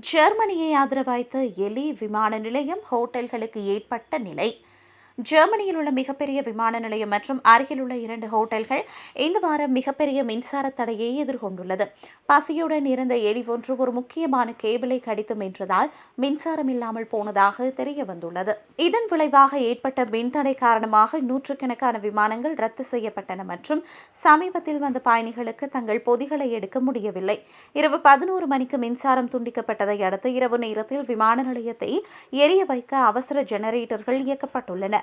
ஜெர்மனியை ஆதரவாய்த்த எலி விமான நிலையம் ஹோட்டல்களுக்கு ஏற்பட்ட நிலை. ஜெர்மனியில் உள்ள மிகப்பெரிய விமான நிலையம் மற்றும் அருகில் உள்ள இரண்டு ஹோட்டல்கள் இந்த வாரம் மிகப்பெரிய மின்சார தடையை எதிர்கொண்டுள்ளது. பசியுடன் இருந்த எலி ஒன்று ஒரு முக்கியமான கேபிளை கடித்து மென்றதால் மின்சாரம் இல்லாமல் போனதாக தெரிய வந்துள்ளது. இதன் விளைவாக ஏற்பட்ட மின்தடை காரணமாக நூற்றுக்கணக்கான விமானங்கள் ரத்து செய்யப்பட்டன மற்றும் சமீபத்தில் வந்த பயணிகளுக்கு தங்கள் பொதிகளை எடுக்க முடியவில்லை. இரவு பதினோரு மணிக்கு மின்சாரம் துண்டிக்கப்பட்டதை அடுத்து இரவு நேரத்தில் விமான நிலையத்தை எரிய வைக்க அவசர ஜெனரேட்டர்கள் இயக்கப்பட்டுள்ளன.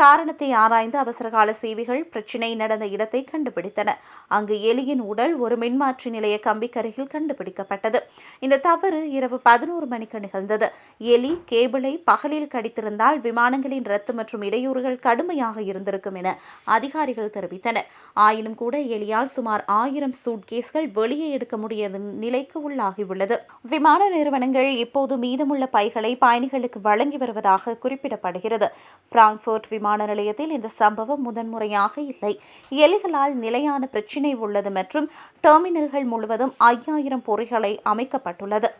காரணத்தை ஆராய்ந்து அவசரகால சேவைகள் பிரச்சினை நடந்த இடத்தை கண்டுபிடித்தன. அங்கு எலியின் உடல் ஒரு மின்மாற்றி நிலைய கம்பிக்கருகில் கண்டுபிடிக்கப்பட்டது. இந்த தவறு இரவு பதினோரு மணிக்கு நிகழ்ந்தது. எலி கேபிளை பகலில் கடித்திருந்தால் விமானங்களின் ரத்து மற்றும் இடையூறுகள் கடுமையாக இருந்திருக்கும் என அதிகாரிகள் தெரிவித்தனர். ஆயினும் கூட எலியால் சுமார் ஆயிரம் சூட்கேஸ்கள் வெளியே எடுக்க முடியாத நிலைக்கு உள்ளாகியுள்ளது. விமான நிறுவனங்கள் இப்போது மீதமுள்ள பைகளை பயணிகளுக்கு வழங்கி வருவதாக குறிப்பிடப்படுகிறது. பிராங்க்ஃபர்ட் விமான நிலையத்தில் இந்த சம்பவம் முதன்முறையாக இல்லை. எலிகளால் நிலையான பிரச்சினை உள்ளது மற்றும் டெர்மினல்கள் முழுவதும் ஐயாயிரம் பொறிகளை அமைக்கப்பட்டுள்ளது.